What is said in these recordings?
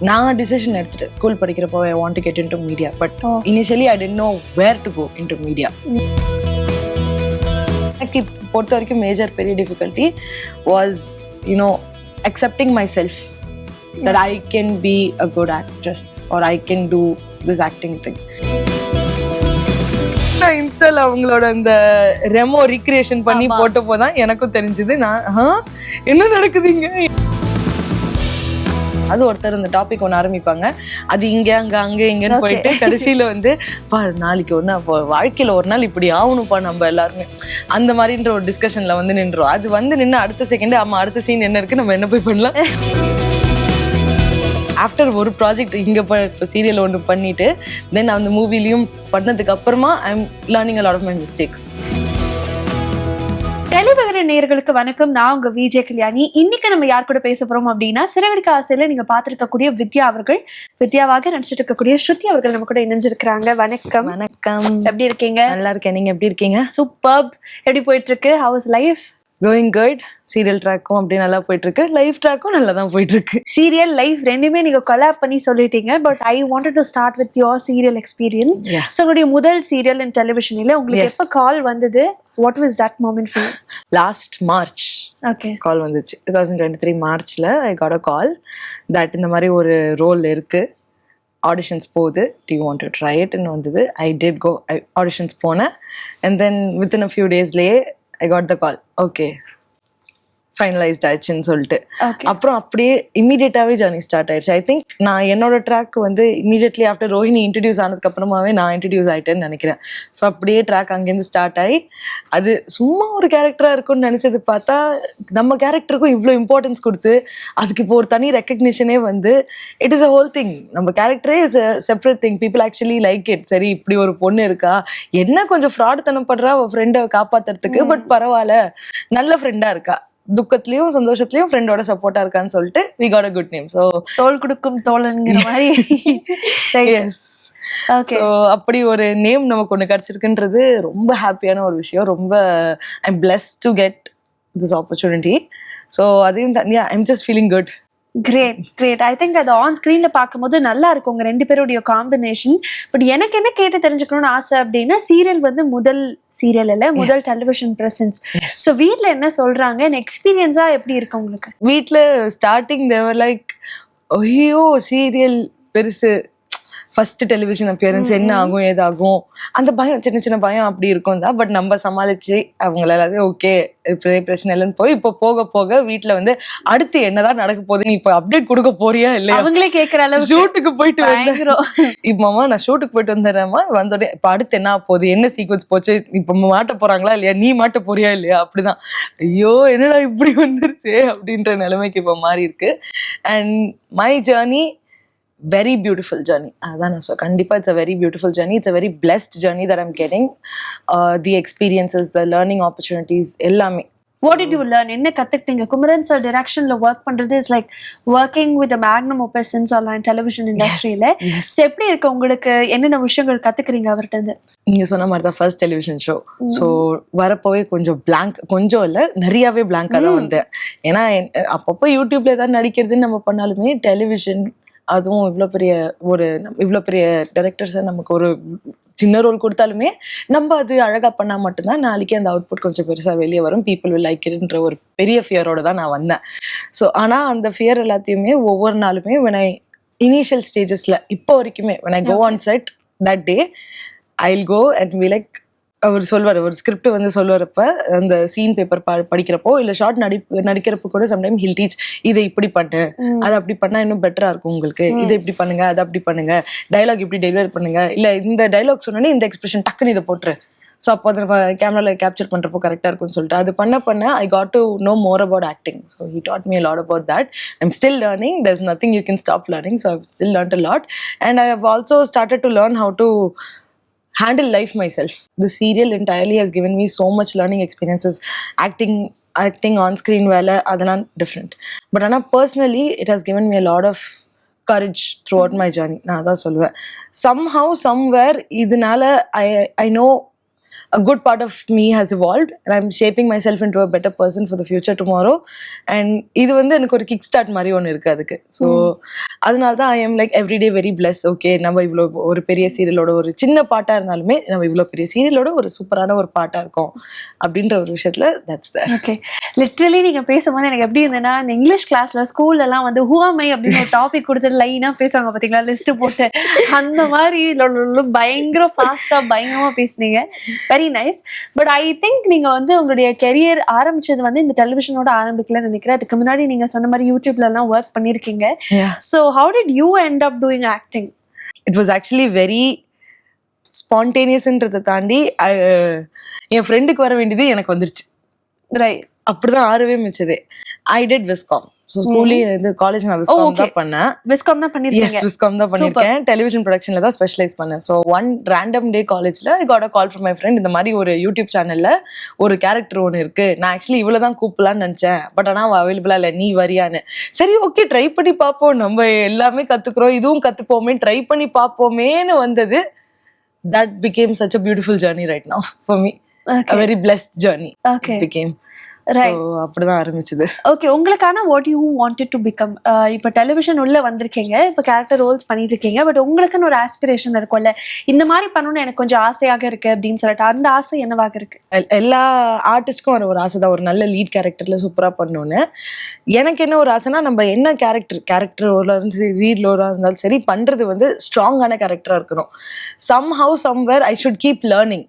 நான் டிசிஷன் எடுத்துட்டேன். ஸ்கூல் படிக்கிறப்போ I want to get into media but. Initially I didn't know where to go into media எனக்கு பொறுத்த வரைக்கும் மேஜர் பெரிய difficulty was you know accepting myself that I can be a good actress or I can do this acting thing நான் இன்ஸ்டால அவங்களோட அந்த Remo recreation பண்ணி. போட்டப்போ தான் எனக்கும் தெரிஞ்சது. நான் "ஆ, என்ன நடக்குதுங்க அது ஒருத்தர் இந்த டாபிக் ஒன்று ஆரம்பிப்பாங்க. அது இங்க அங்க அங்க இங்கன்னு. போயிட்டு கடைசியில வந்து பா நாளைக்கு ஒரு நாள் வாழ்க்கையில ஒரு நாள் இப்படி ஆகணும்ப்பா நம்ம எல்லாருமே. அந்த மாதிரின்ற ஒரு டிஸ்கஷன்ல வந்து நின்றோம். அது வந்து நின்று அடுத்த செகண்ட் ஆமா அடுத்த சீன் என்ன இருக்கு நம்ம என்ன போய் பண்ணலாம்? ஆஃப்டர் ஒரு ப்ராஜெக்ட் இங்கே இப்போ சீரியல் ஒன்று பண்ணிட்டு தென் அந்த மூவிலையும் பண்ணதுக்கு அப்புறமா I am learning a lot of my mistakes delivery நேயர்களுக்கு வணக்கம். நான் உங்க விஜே கல்யாணி. இன்னைக்கு நம்ம யார் கூட பேச போறோம் அப்படின்னா சிறகடிக்க ஆசையில நீங்க பார்த்திருக்கக்கூடிய வித்யா அவர்கள். வித்யாவாக நடிச்சிட்டு இருக்கக்கூடிய ஸ்ருதி அவர்கள் நம்ம கூட இணைஞ்சிருக்கிறாங்க. வணக்கம். வணக்கம். எப்படி இருக்கீங்க? நல்லா இருக்கேன். நீங்க எப்படி இருக்கீங்க? சூப்பர் எப்படி போயிட்டு இருக்கு? How's life going good serial ட்ராக்கும் அப்படி நல்லா போயிட்டு இருக்கு லைஃப் ட்ராக்கும் நல்லா தான் போயிட்டு இருக்கு சீரியல் லைஃப் ரெண்டுமே நீங்க கொலாப் பண்ணி சொல்லிட்டீங்க. But I wanted to start with your serial experience. So உங்களுடைய முதல் சீரியல் இன் டெலிவிஷனில் உங்களுக்கு. எப்போ கால் வந்தது? What was that moment for last March okay call வந்துச்சு. டூ தௌசண்ட் டுவெண்ட்டி த்ரீ மார்ச்சில் ஐ காட் அ கால் தட் இந்த மாதிரி ஒரு ரோல் இருக்கு. ஆடிஷன்ஸ் போகுது. டி வாண்ட் டு ட்ரை இட்னு வந்தது. I did go I auditions போனேன். And then within a few டேஸ்லேயே I got the call okay finalised ஆயிடுச்சுன்னு சொல்லிட்டு. அப்புறம் அப்படியே இமீடியட்டாகவே ஜர்னி ஸ்டார்ட் ஆயிடுச்சு. ஐ திங்க் நான் என்னோட ட்ராக் வந்து இமீடியட்லி ஆஃப்டர் ரோஹினி இன்ட்ரடியூஸ் ஆனதுக்கு அப்புறமாவே நான் இன்ட்ரடியூஸ் ஆயிட்டேன்னு நினைக்கிறேன். ஸோ அப்படியே ட்ராக் அங்கேருந்து ஸ்டார்ட் ஆகி அது சும்மா ஒரு கேரக்டராக இருக்கும்னு நினச்சது பார்த்தா நம்ம கேரக்டருக்கும் இவ்வளோ இம்பார்ட்டன்ஸ் கொடுத்து அதுக்கு இப்போ ஒரு தனி ரெக்கக்னிஷனே வந்து it is a whole thing நம்ம கேரக்டரே is a separate thing people actually like it சரி இப்படி ஒரு பொண்ணு இருக்கா? என்ன கொஞ்சம் ஃப்ராட் தனம் பண்றா? அவள் ஃப்ரெண்டை காப்பாத்துறதுக்கு பட் பரவாயில்ல. நல்ல ஃப்ரெண்டா இருக்கா? துக்கத்துலயும் சந்தோஷத்துலயும் ஃப்ரெண்டோட சப்போர்ட்டா இருக்கான்னு சொல்லிட்டு we got a good name so தோல் கொடுக்கும் தோழன்ங்கிற மாதிரி. எஸ் அப்படி ஒரு நேம் நமக்கு ஒன்று கிடச்சிருக்குன்றது ரொம்ப ஹாப்பியான ஒரு விஷயம். ரொம்ப I'm blessed to get this opportunity so அதையும் தனியாக I'm just feeling good great great I think அது ஆன் ஸ்க்ரீன்ல பார்க்கும்போது நல்லா இருக்கும் உங்க ரெண்டு பேருடைய காம்பினேஷன் பட் எனக்கு என்ன கேட்டு தெரிஞ்சுக்கணும்னு ஆசை அப்படின்னா சீரியல் வந்து முதல் சீரியல் இல்ல முதல் டெலிவிஷன் பிரசன்ஸ் ஸோ வீட்ல என்ன சொல்றாங்க? எக்ஸ்பீரியன்ஸா எப்படி இருக்கு உங்களுக்கு? வீட்டில் ஸ்டார்டிங் தேவர் லைக் ஐயோ சீரியல் பெருசு. ஃபர்ஸ்ட் டெலிவிஷன் அப்பியரன்ஸ் என்ன ஆகும் ஏதாகும்? அந்த பயம் சின்ன சின்ன பயம் அப்படி இருக்கும் தான் பட் நம்ம சமாளிச்சு அவங்கள எல்லாத்தையும் ஓகே பிரச்சனை இல்லைன்னு போய் இப்போ போக போக வீட்டில் வந்து அடுத்து என்னதான் நடக்க போகுது நீ இப்போ அப்டேட் கொடுக்க போறியா இல்லையா? அவங்களே கேக்குற அளவுக்கு ஷூட்டுக்கு போயிட்டு வந்தேன் பயங்கரம். இப்பமாமா நான் ஷூட்டுக்கு போயிட்டு வந்துடுறேம்மா. வந்தோடனே இப்போ அடுத்து என்ன போகுது? என்ன சீக்வன்ஸ் போச்சு? இப்போ மாட்ட போறாங்களா இல்லையா? நீ மாட்ட போறியா இல்லையா? அப்படிதான். ஐயோ என்னடா இப்படி வந்துருச்சே அப்படின்ற நிலைமைக்கு இப்போ மாறி இருக்கு and my journey very beautiful journey அதான் நான் சொல்ல கண்டிப்பாக it's a very beautiful journey it's a very blessed journey that I'm getting the experiences the learning opportunities எல்லாமே. வாட் டிட் யூ லேர்ன் என்ன கத்துக்கிட்டீங்க? குமரன் சார் டிரெக்ஷன்ல ஒர்க் பண்றது is like working with magnum opuses online television இண்டஸ்ட்ரியில. So எப்படி இருக்கு உங்களுக்கு? என்னென்ன விஷயங்கள் கத்துக்கிறீங்க அவர்கிட்ட இருந்து? நீங்க சொன்ன மாதிரி தான் ஃபர்ஸ்ட் டெலிவிஷன் ஷோ ஸோ வரப்போவே கொஞ்சம் blank கொஞ்சம் இல்லை நிறையாவே blank-ஆ தான் வந்தேன். ஏன்னா அப்பப்போ யூடியூப்ல ஏதாவது நடிக்கிறதுன்னு நம்ம பண்ணாலுமே டெலிவிஷன் அதுவும் இவ்வளோ பெரிய ஒரு இவ்வளோ பெரிய டேரக்டர்ஸை நமக்கு ஒரு சின்ன ரோல் கொடுத்தாலுமே நம்ம அது அழகாக பண்ணால் மட்டும்தான் நாளைக்கு அந்த அவுட்புட் கொஞ்சம் பெருசாக வெளியே வரும். பீப்புள் will like it-ன்ற ஒரு பெரிய ஃபியரோட தான் நான் வந்தேன். ஸோ ஆனால் அந்த ஃபியர் எல்லாத்தையுமே ஒவ்வொரு நாளுமே when I இனிஷியல் ஸ்டேஜஸில் இப்போ வரைக்குமே when I go on set that day I'll go and we like அவர் சொல்வார் ஒரு ஸ்கிரிப்ட் வந்து சொல்லுறப்ப அந்த சீன் பேப்பர் படிக்கிறப்போ இல்லை ஷார்ட் நடி நடிக்கிறப்போ கூட சம்டைம் ஹில் டீச் இதை இப்படி பண்ணு. அதை அப்படி பண்ணா இன்னும் பெட்டரா இருக்கும் உங்களுக்கு. இதை இப்படி பண்ணுங்க அதை அப்படி பண்ணுங்க. டைலாக் இப்படி டெலிவர் பண்ணுங்க. இல்ல இந்த டைலாக் சொன்னோன்னே இந்த எக்ஸ்பிரஷன் டக்குன்னு இதை போட்டுரு. ஸோ அப்போ அதை நம்ம கேமராவில் கேப்சர் பண்ணுறப்போ கரெக்டாக இருக்கும்னு சொல்லிட்டு அது பண்ண பண்ண I got to know more about acting so he taught me lot about that I'm still learning there's nothing you can stop learning. So i've still learned a lot. And i have also started to learn how to handle life myself the serial entirely has given me so much learning experiences acting acting on screen வேலை அதெல்லாம் different but ஆனால் personally it has given me a lot of courage throughout my journey நான் அதான் சொல்லுவேன் somehow somewhere இதனால i i know a good part of me has evolved and I'm shaping myself into a better person for the future tomorrow. And இது வந்து எனக்கு ஒரு kick start மாதிரி ஒன்று இருக்கு அதுக்கு. ஸோ அதனால தான் I am like everyday very blessed okay நம்ம இவ்வளோ ஒரு பெரிய சீரியலோட ஒரு சின்ன பாட்டாக இருந்தாலுமே நம்ம இவ்வளோ பெரிய சீரியலோட ஒரு சூப்பரான ஒரு பாட்டாக இருக்கோம் அப்படின்ற ஒரு விஷயத்துல தட்ஸ் த ஓகே லிட்ரலி நீங்க பேசும்போது எனக்கு எப்படி இருந்ததுன்னா இந்த இங்கிலீஷ் கிளாஸ்ல ஸ்கூல்ல எல்லாம் வந்து ஹூஆமை அப்படின்னு ஒரு டாபிக் கொடுத்துட்டு லைனா பேசுவாங்க பாத்தீங்களா? லிஸ்ட் போட்டு. அந்த மாதிரி பயங்கர ஃபாஸ்டா பயங்கரமா பேசுனீங்க. Very nice but I think நீங்க வந்து உங்களுடைய கெரியர் ஆரம்பிச்சது வந்து இந்த டெலிவிஷனோட ஆரம்பிக்கலன்னு நினைக்கிறேன். அதுக்கு முன்னாடி நீங்க சொன்ன மாதிரி யூடியூப்ல எல்லாம் ஒர்க் பண்ணிருக்கீங்க. Yeah. So how did you end up doing acting it was actually very ஸ்பான்டேனியஸ்ன்றதை தாண்டி என் ஃப்ரெண்டுக்கு வர வேண்டியது எனக்கு வந்துருச்சு. ரைட் அப்படிதான் ஆறவே மிச்சதே. ஐ டெட் விஸ்காம் ஸோ ஸ்கூல்லேயே வந்து காலேஜ் நான் விஸ்காம் okay. தான் பண்ணேன். விஸ்காம் தான் எஸ் பண்ணிருக்கீங்க விஸ்காம் தான் பண்ணியிருக்கேன் டெலிவிஷன் ப்ரொடக்ஷனில் தான் ஸ்பெஷலைஸ் பண்ணேன். ஸோ ஒன் ரேண்டம் டே காலேஜில் I got a call from my friend இந்த மாதிரி ஒரு யூடியூப் சேனலில் ஒரு கேரக்டர் ஒன்று இருக்கு. நான் ஆக்சுவலி இவ்வளோ தான் கூப்பிடலான்னு நினச்சேன். பட் ஆனால் அவள் அவைலபிளாக இல்லை. நீ வரியான்னு. சரி ஓகே ட்ரை பண்ணி பார்ப்போம். நம்ம எல்லாமே கற்றுக்குறோம் இதுவும் கற்றுப்போமே ட்ரை பண்ணி பார்ப்போமேன்னு வந்தது. That became such a beautiful journey right now for me very blessed journey okay became அப்படிதான் ஆரம்பிச்சது. ஓகே உங்களுக்கான what you wanted to become இப்போ டெலிவிஷன் உள்ள வந்திருக்கீங்க இப்போ கேரக்டர் ரோல்ஸ் பண்ணிட்டு இருக்கீங்க பட் உங்களுக்குன்னு ஒரு ஆஸ்பிரேஷன் இருக்கும்ல இந்த மாதிரி பண்ணணும்னு எனக்கு கொஞ்சம் ஆசையாக இருக்கு அப்படின்னு சொல்லிட்டு அந்த ஆசை என்னவாக இருக்கு? எல்- எல்லா ஆர்டிஸ்ட்க்கும் வர ஒரு ஆசை தான் ஒரு நல்ல லீட் கேரக்டர்ல சூப்பரா பண்ணணும்னு. எனக்கு என்ன ஒரு ஆசைனா நம்ம என்ன கேரக்டர் கேரக்டர் ரோலாக இருந்து சரி ரீட் ரோலாக இருந்தாலும் சரி பண்றது வந்து ஸ்ட்ராங்கான கேரக்டரா இருக்கணும். Somehow somewhere I should keep learning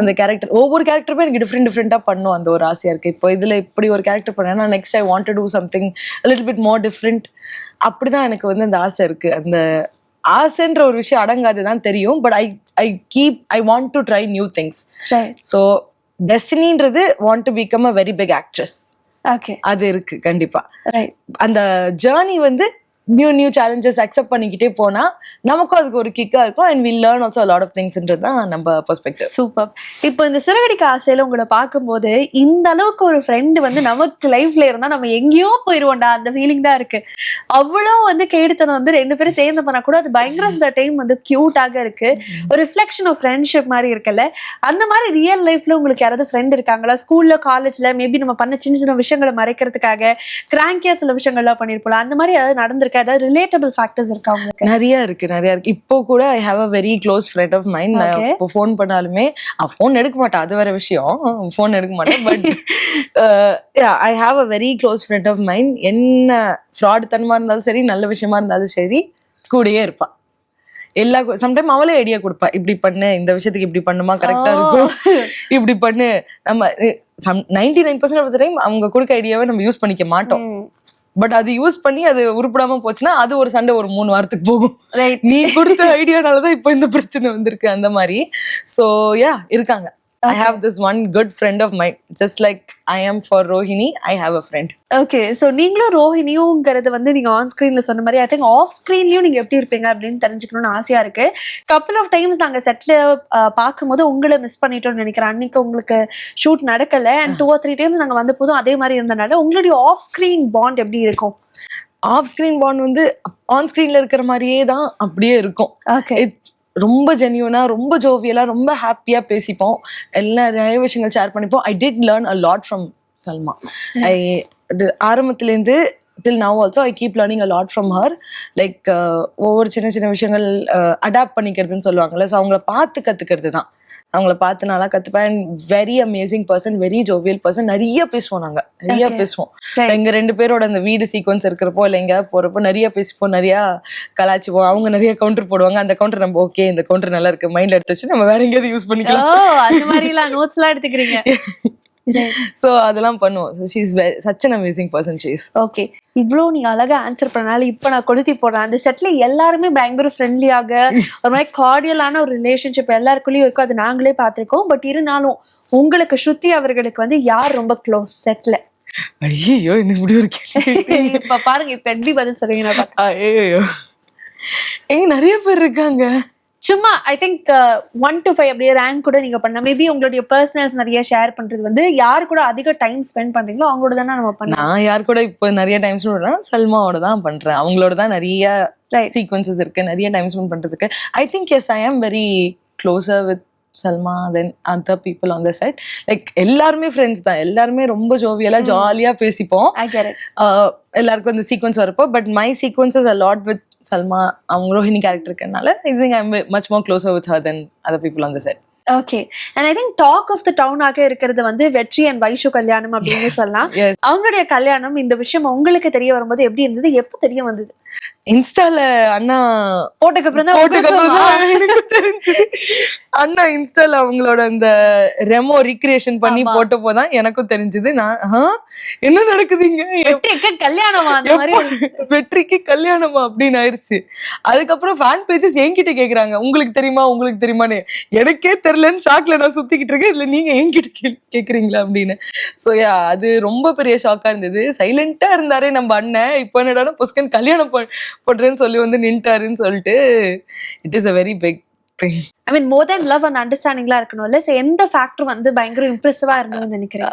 அந்த கேரக்டர் ஒவ்வொரு கேரக்டருமே எனக்கு டிஃப்ரெண்ட் டிஃப்ரெண்ட்டாக பண்ணும் அந்த ஒரு ஆசையா இருக்கு. இப்போ இதுல இப்படி ஒரு கேரக்டர் பண்ணேன்னா next I want to do something little bit more different அப்படிதான் எனக்கு வந்து அந்த ஆசை இருக்கு. அந்த ஆசைன்ற ஒரு விஷயம் அடங்காது தான் தெரியும். But I I keep I want to try new things so டெஸ்டினின்றது want to become a very big actress okay அது இருக்கு கண்டிப்பா. ரைட் அந்த ஜேர்னி வந்து நியூ நியூ சேலஞ்சஸ் அக்செப்ட் பண்ணிக்கிட்டே போனா நமக்கும் அதுக்கு ஒரு கிக்கா இருக்கும். And will learn also lot of திங்ஸ்ன்றது தான் நம்ம பெர்ஸ்பெக்டிவ் சூப்பர் இப்போ இந்த சிறகடிக்க ஆசையில உங்களை பார்க்கும்போது இந்த அளவுக்கு ஒரு ஃப்ரெண்ட் வந்து நமக்கு லைஃப்ல இருந்தா நம்ம எங்கேயோ போயிருவோம்டா அந்த ஃபீலிங் தான் இருக்கு. அவ்வளோ வந்து கேடுத்தனம் வந்து ரெண்டு பேரும் சேர்ந்து பண்ணா கூட அது பயங்கர இந்த டைம் வந்து கியூட்டாக இருக்கு. ஒரு ரிஃப்ளெக்ஷன் ஆஃப் ஃப்ரெண்ட்ஷிப் மாதிரி இருக்குல்ல. அந்த மாதிரி ரியல் லைஃப்ல உங்களுக்கு யாராவது ஃப்ரெண்ட் இருக்காங்களா? ஸ்கூல்ல காலேஜ்ல மேபி நம்ம பண்ண சின்ன சின்ன விஷயங்களை மறைக்கிறதுக்காக கிராங்கியா சில விஷயங்கள்லாம் பண்ணிருப்போம் அந்த மாதிரி ஏதாவது நடந்திருக்கா? ஏதாவது ரிலேட்டபிள் ஃபேக்டர்ஸ் இருக்கா உங்களுக்கு? நிறைய இருக்கு நிறைய இருக்கு. இப்போ கூட I have a very close friend of mind நான். இப்போ ஃபோன் பண்ணாலுமே ஃபோன் எடுக்க மாட்டேன் அது வேற விஷயம். ஃபோன் எடுக்க மாட்டேன் but I have a very close friend of mind என்ன ஃப்ராட் தனமா இருந்தாலும் சரி நல்ல விஷயமா இருந்தாலும் சரி கூடயே இருப்பா. எல்லா சம்டைம் அவளே ஐடியா கொடுப்பா. இப்படி பண்ணு இந்த விஷயத்துக்கு இப்படி பண்ணுமா கரெக்டா இருக்கும். இப்படி பண்ணு. நம்ம ninety nine percent of time அவங்க கொடுக்க ஐடியாவை நம்ம யூஸ் பண்ணிக்க மாட்டோம். பட் அது யூஸ் பண்ணி அது உருப்படாம போச்சுன்னா அது ஒரு சண்டை ஒரு மூணு வாரத்துக்கு போகும். ரைட் நீ கொடுத்த ஐடியானாலதான் இப்போ இந்த பிரச்சனை வந்திருக்கு அந்த மாதிரி. சோ யா இருக்காங்க. I have this one good friend of my just like I am for Rohini I have a friend okay so நீங்களும் ரோஹினியுங்கிறது வந்து நீங்க ஆன் ஸ்க்ரீன்ல சொன்ன மாதிரி ஐ திங்க் ஆஃப் ஸ்க்ரீன்லயும் நீங்க எப்படி இருப்பீங்க அப்படின்னு தெரிஞ்சுக்கணும்னு ஆசையா இருக்கு. கப்பல் ஆஃப் டைம்ஸ் நாங்க செட்ல பார்க்கும்போது உங்களை மிஸ் பண்ணிட்டோம்னு நினைக்கிறேன். அன்னைக்கு உங்களுக்கு ஷூட் நடக்கல and two or three times நாங்க வந்த போதும் அதே மாதிரி இருந்தனால உங்களுடைய ஆஃப் ஸ்க்ரீன் பாண்ட் எப்படி இருக்கும்? ஆஃப் ஸ்கிரீன் பாண்ட் வந்து ஆன் ஸ்கிரீன்ல இருக்கிற மாதிரியே தான் அப்படியே இருக்கும். ஓகே ரொம்ப ஜென்யூனா ரொம்ப ஜோவியலா ரொம்ப ஹாப்பியா பேசிப்போம். எல்லா நிறைய விஷயங்கள் ஷேர் பண்ணிப்போம். I did learn a lot from Salma I ஆரம்பத்துலேருந்து till now also I keep learning a lot from her like ஒவ்வொரு சின்ன சின்ன விஷயங்கள் அடாப்ட் பண்ணிக்கிறதுன்னு சொல்லுவாங்கல்ல ஸோ அவங்கள பார்த்து கற்றுக்கிறது தான் அவங்கள பார்த்து நல்லா கற்றுப்பேன் and very amazing person very jovial person நிறைய பேசுவோம் நாங்கள் நிறைய. பேசுவோம். Right. எங்க ரெண்டு பேரோட அந்த வீடு சீக்வன்ஸ் இருக்கிறப்போ இல்லை எங்கேயாவது போறப்போ நிறைய பேசிப்போம். நிறைய கலாச்சிப்போம் அவங்க நிறைய கவுண்டர் போடுவாங்க. அந்த கவுண்டர் நம்ம ஓகே இந்த கவுண்டர் நல்லா இருக்கு. மைண்ட்ல எடுத்து வச்சு நம்ம வேற எங்கேயாவது யூஸ் பண்ணிக்கலாம். அந்த மாதிரி எல்லாம் நோட்ஸ் எல்லாம் எடுத்துக்கிறீங்க. ஸோ அதெல்லாம் பண்ணுவோம். She is such an amazing person she is okay இவ்வளோ நீங்க அழகா ஆன்சர் பண்ணனால இப்போ நான் கொளுத்தி போடுறேன். அந்த செட்ல எல்லாருமே பயங்கர ஃப்ரெண்ட்லியாக ஒரு மாதிரி கார்டியலான ஒரு ரிலேஷன்ஷிப் எல்லாருக்குள்ளேயும் இருக்கும். அது நாங்களே பார்த்திருக்கோம். பட் இருந்தாலும் உங்களுக்கு ஸ்ருதி அவர்களுக்கு வந்து யார் ரொம்ப க்ளோஸ் செட்ல ஐயோ என்ன இப்படி ஒரு இப்ப பாருங்க இப்ப எப்படி பதில் பார்த்தேன். ஐயோ எங்க நிறைய பேர் இருக்காங்க. சும்மா I think one two five அப்படியே ரேங்க் கூட நீங்க பண்ணலாம். மேபி உங்களுடைய பர்சனல்ஸ் நிறைய ஷேர் பண்றது வந்து யார் கூட அதிக டைம் ஸ்பெண்ட் பண்றீங்களோ அவங்களோட தானே நம்ம பண்ணலாம். நான் யார் கூட இப்போ நிறைய டைம் ஸ்பெண்ட் பண்றேன் சல்மாவோட தான் பண்றேன். அவங்களோட தான் நிறைய. சீக்வன்சஸ் இருக்கு. நிறைய டைம் ஸ்பெண்ட் பண்றதுக்கு. ஐ think yes I am very closer with Salma then other people on the set like எல்லாருமே ஃப்ரெண்ட்ஸ் தான். எல்லாருமே ரொம்ப ஜோவியலா ஜாலியா பேசிப்போம். ஆஹ் எல்லாருக்கும் இந்த சீக்வன்ஸ் வரப்போ but my sequences a lot with Salma அவங்க ரோஹினி கேரக்டர் இருக்கனால I think I much more closer with her then other people on the set okay and I think talk of the டவுனாக இருக்கிறது வந்து வெற்றி அண்ட் வைஷு கல்யாணம் அப்படின்னு சொல்லலாம். அவங்களுடைய கல்யாணம் இந்த விஷயம் உங்களுக்கு தெரிய வரும்போது எப்படி இருந்தது எப்போ தெரிய வந்தது? இன்ஸ்டால அண்ணா போட்டதுக்கு அப்புறம் தான் தான் எனக்கு தெரிஞ்சது. அண்ணா இன்ஸ்டால அவங்களோட அந்த ரெமோ ரீக்ரியேஷன் பண்ணி ஆமா. போட்டப்போ தான் எனக்கும் தெரிஞ்சது. நான் "ஆ, என்ன நடக்குதுங்க? வெற்றிக்கு கல்யாணமா வெற்றிக்கு கல்யாணமா அப்படின்னு ஆயிருச்சு. அதுக்கப்புறம் ஃபேன் பேஜஸ் என்கிட்ட கேக்குறாங்க. உங்களுக்கு தெரியுமா? உங்களுக்கு தெரியுமான்னு? எனக்கே தெரியலன்னு ஷாக்ல நான் சுத்திக்கிட்டு இருக்கேன். இதுல நீங்க என்கிட்ட கேக்குறீங்களா? அப்படின்னு. சோ அது ரொம்ப பெரிய ஷாக்கா இருந்தது. சைலண்டா இருந்தாரே நம்ம அண்ணன். இப்போ என்னடா புஸ்கன் கல்யாணம் பண்றேன்னு சொல்லி வந்து நின்ட்டாருன்னு சொல்லிட்டு it is a very big thing I mean more then love and அண்டர்ஸ்டாண்டிங்லாம் இருக்கணும்ல ஸோ எந்த ஃபேக்டர் வந்து பயங்கர இம்ப்ரெசிவா இருந்ததுன்னு நினைக்கிறேன்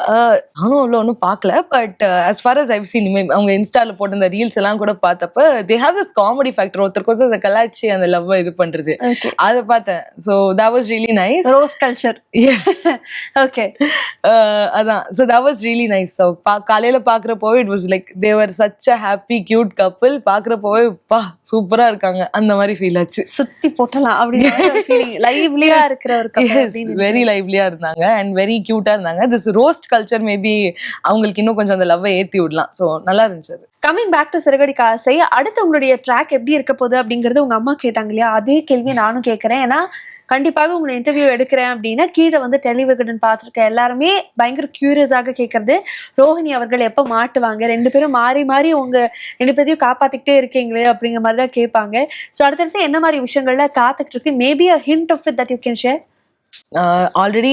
நானும் அவ்வளோ ஒன்றும் பார்க்கல. But far as I've seen இனிமே அவங்க இன்ஸ்டால போட்டு இந்த ரீல்ஸ் எல்லாம் கூட பார்த்தப்ப they have this comedy factor ஒருத்தருக்கு ஒருத்தர் அந்த கலாச்சி அந்த லவ் இது பண்றது. ஓகே அதை பார்த்தேன். So that was really nice. Rose culture yes okay அதான். So that was really nice. So பா காலையில பார்க்குறப்போவே it was like they were such a happy cute couple பார்க்குறப்போவே பா சூப்பரா இருக்காங்க. அந்த மாதிரி ஃபீல் ஆச்சு. சுத்தி போட்டலாம் ஃபீலிங் லைவ்லியா இருக்கிற ஒரு வெரி லைவ்லியா இருந்தாங்க அண்ட் வெரி கியூட்டா இருந்தாங்க. திஸ் ரோஸ்ட் கல்ச்சர் மேபி அவங்களுக்கு இன்னும் கொஞ்சம் அந்த லவ்வை ஏத்தி விடலாம். ஸோ நல்லா இருந்துச்சு கமிங் பேக் டு சிறுகடிக்க ஆசை அடுத்து உங்களுடைய ட்ராக் எப்படி இருக்க போகுது அப்படிங்கறது உங்க அம்மா கேட்டாங்க இல்லையா? அதே கேள்வியை நானும் கேட்கறேன் ஏன்னா கண்டிப்பாக உங்களை இன்டர்வியூ எடுக்கிறேன் அப்படின்னா கீழே வந்து டெலிவிகடன் பார்த்துருக்க எல்லாருமே பயங்கர கியூரியஸாக கேட்கறது ரோஹிணி அவர்கள் எப்போ மாட்டுவாங்க? ரெண்டு பேரும் மாறி மாறி உங்க ரெண்டு பேரையும் காப்பாத்திக்கிட்டே இருக்கீங்களே அப்படிங்கிற மாதிரி தான் கேட்பாங்க. ஸோ அடுத்தடுத்து என்ன மாதிரி விஷயங்கள்ல காத்துக்கிட்டு இருக்கு? Maybe a hint of it that you can share already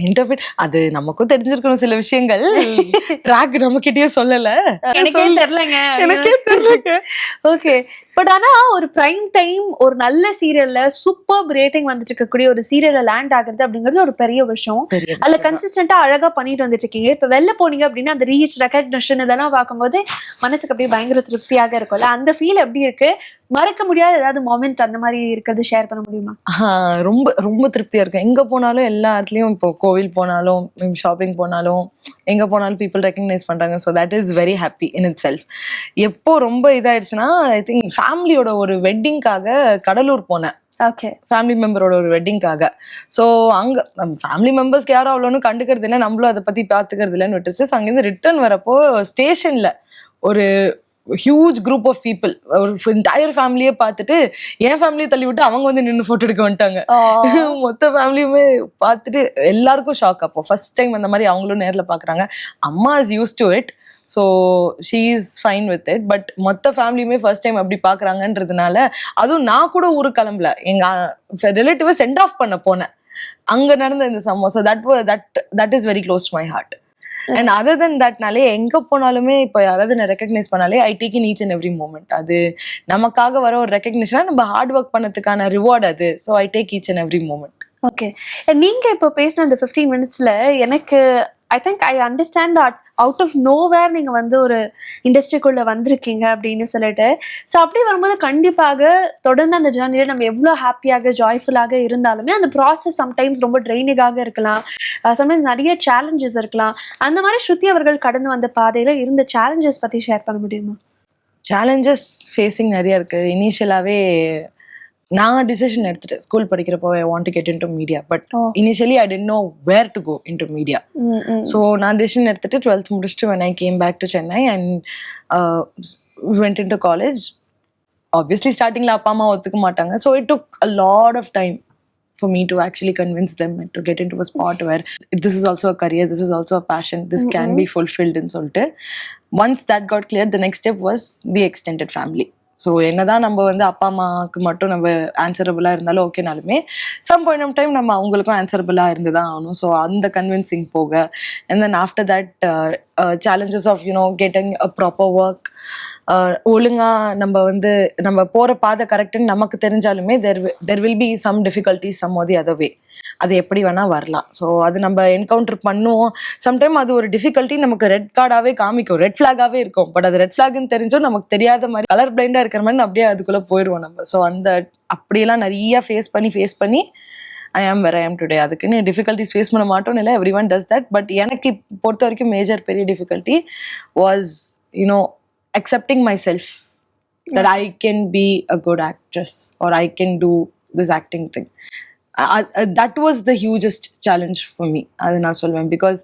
hint of it அது நமக்கும் தெரிஞ்சிருக்கணும் சில விஷயங்கள். ட்ராக் நம்மகிட்டயே சொல்லல. எனக்கே தெரியலங்க. எனக்கே தெரியலங்க. ஓகே பட் ஆனா ஒரு பிரைம் டைம் ஒரு நல்ல சீரியல்ல சூப்பர் ரேட்டிங் வந்துட்டு இருக்கக்கூடிய ஒரு சீரியல்ல லேண்ட் ஆகுறது அப்படிங்கிறது ஒரு பெரிய விஷயம். அதுல கன்சிஸ்டன்டா அழகா பண்ணிட்டு வந்துட்டு இருக்கீங்க இப்ப வெளில போனீங்க அப்படின்னா அந்த ரீச் ரெக்கக்னிஷன் இதெல்லாம் பார்க்கும்போது மனசுக்கு அப்படியே பயங்கர திருப்தியாக இருக்கும்ல? அந்த ஃபீல் எப்படி இருக்கு? மறக்க முடியாத ஏதாவது மொமெண்ட் அந்த மாதிரி இருக்கிறது ஷேர் பண்ண முடியுமா? ரொம்ப ரொம்ப திருப்தியா இருக்கும். எங்க போனாலும் எல்லா இடத்துலயும் இப்போ கோவில் போனாலும் ஷாப்பிங் போனாலும் எங்க போனாலும் பீப்புள் ரெக்கக்னைஸ் பண்றாங்க. So that is very happy in itself எப்போ ரொம்ப இதாயிடுச்சுன்னா ஐ திங்க் ஃபேமிலியோட ஒரு வெட்டிங்காக கடலூர் போனேன். ஓகே ஃபேமிலி மெம்பரோட ஒரு வெட்டிங்காக ஸோ அங்கே நம்ம ஃபேமிலி மெம்பர்ஸ்க்கு யாரும் அவ்வளோன்னு கண்டுக்கிறது இல்லை. நம்மளும் அதை பற்றி பார்த்துக்கிறது இல்லைன்னு விட்டுச்சு. So அங்கேருந்து ரிட்டர்ன் வரப்போ ஸ்டேஷனில் ஒரு ஹியூஜ் குரூப் ஆஃப் பீப்புள் ஒரு என்டையர் ஃபேமிலியே பார்த்துட்டு என் ஃபேமிலியை தள்ளி விட்டு அவங்க வந்து நின்று ஃபோட்டோ எடுக்க வந்துட்டாங்க. மொத்த ஃபேமிலியுமே பார்த்துட்டு எல்லாருக்கும் ஷாக் அப்போ. ஃபர்ஸ்ட் டைம் அந்த மாதிரி அவங்களும் நேரில் பார்க்குறாங்க. அம்மா is used to it so she is fine with it but மொத்த ஃபேமிலியுமே ஃபர்ஸ்ட் டைம் அப்படி பார்க்குறாங்கன்றதுனால அதுவும் நான் கூட ஊருக்கு கிளம்பல. எங்கள் ரிலேட்டிவை சென்ட் ஆஃப் பண்ண போனேன். அங்கே நடந்த இந்த summer so that that that is very close my heart and other then தட்னாலே எங்கே போனாலுமே இப்போ யாராவது நான் ரெக்கக்னைஸ் பண்ணாலே I take in each and every moment அது நமக்காக வர ஒரு ரெக்கக்னிஷனா நம்ம ஹார்ட் ஒர்க் பண்ணதுக்கான ரிவார்ட் அது. So I take each and every moment okay நீங்க இப்போ பேசின அந்த ஃபிஃப்டீன் மினிட்ஸ்ல எனக்கு I think I understand that out of nowhere நீங்க வந்து ஒரு இண்டஸ்ட்ரிக்குள்ள வந்திருக்கீங்க அப்படின்னு சொல்லிட்டு. ஸோ அப்படி வரும்போது கண்டிப்பாக தொடர்ந்து அந்த ஜேர்னியில் நம்ம எவ்வளோ ஹாப்பியாக ஜாய்ஃபுல்லாக இருந்தாலுமே அந்த ப்ராசஸ் சம்டைம்ஸ் ரொம்ப ட்ரைனிங்காக இருக்கலாம். Uh, சம்டைம்ஸ் நிறைய சேலஞ்சஸ் இருக்கலாம். அந்த மாதிரி ஸ்ருதி அவர்கள் கடந்து வந்த பாதையில இருந்த சேலஞ்சஸ் பத்தி ஷேர் பண்ண முடியுமா? சேலஞ்சஸ் ஃபேஸிங் நிறைய இருக்கு. இனிஷியலாகவே நான் டிசிஷன் எடுத்துட்டேன் ஸ்கூல் படிக்கிறப்போ I want to get in to media but Oh. Initially I didn't know where to go in to media so நான் டிசிஷன் எடுத்துட்டு டுவெல்த் முடிச்சுட்டு when I came back to Chennai and went in to college obviously ஸ்டார்டிங்கில் அப்பா அம்மா ஒத்துக்க மாட்டாங்க so it took a lot of time for me to actually convince them to get into a spot where this is also a career, this is also a passion, this can be fulfilled in சொல்லிட்டு once that got clear, the next step was the extended family. So என்னதான் நம்ம வந்து அப்பா அம்மாவுக்கு மட்டும் நம்ம ஆன்சரபிளாக இருந்தாலும் ஓகேனாலுமே சம் பாயிண்ட் ஆஃப் டைம் நம்ம அவங்களுக்கும் ஆன்சரபிளாக இருந்து தான் ஆகணும். ஸோ அந்த கன்வின்சிங் போக and then after that challenges of you know getting a proper work ஒழுங்கா நம்ம வந்து நம்ம போகிற பாதை கரெக்டுன்னு நமக்கு தெரிஞ்சாலுமே there there will be some difficulties some the other way அது எப்படி வேணால் வரலாம். ஸோ அது நம்ம என்கவுண்டர் பண்ணுவோம். சம்டைம் அது ஒரு டிஃபிகல்ட்டி நமக்கு ரெட் கார்டாகவே காமிக்கும். ரெட் ஃப்ளாகாகவே இருக்கும். பட் அது ரெட் ஃப்ளாக்னு தெரிஞ்சோ நமக்கு தெரியாத மாதிரி கலர் பிளைண்டாக இருக்கிற மாதிரி அப்படியே அதுக்குள்ளே போயிடுவோம் நம்ம. ஸோ அந்த அப்படியெல்லாம் நிறைய ஃபேஸ் பண்ணி ஃபேஸ் பண்ணி I am where I am today அதுக்குன்னு டிஃபிகல்ட்டிஸ் ஃபேஸ் பண்ண மாட்டோம்னு இல்லை. Everyone does that but எனக்கு பொறுத்த வரைக்கும் மேஜர் பெரிய difficulty was you know accepting myself that I can be a good actress or I can do this acting thing. Uh, uh, that was the hugest challenge for me அது நான் சொல்வேன் because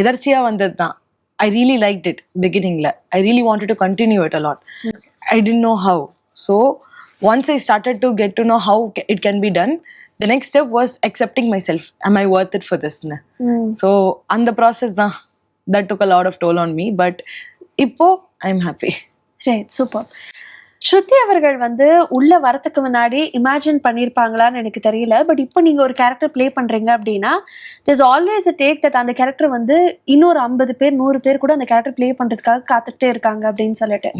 எதர்ச்சியாக வந்தது தான் I really like it பிகினிங்கில் I really wanted to continue it a lot I didn't know how so once I started to get to know how it can be done the next step was accepting myself am I worth it for திஸ்னு so அந்த process தான் that took a lot of toll on me but இப்போ I am happy right super Shruti அவர்கள் வந்து உள்ள வரதுக்கு முன்னாடி imagine பண்ணியிருப்பாங்களான்னு எனக்கு தெரியல. பட் இப்போ நீங்க ஒரு கேரக்டர் ப்ளே பண்றீங்க அப்படின்னா there's always a tag that அந்த கேரக்டர் வந்து இன்னொரு ஐம்பது பேர் நூறு பேர் கூட அந்த கேரக்டர் ப்ளே பண்றதுக்காக காத்துட்டே இருக்காங்க அப்படின்னு சொல்லிட்டு.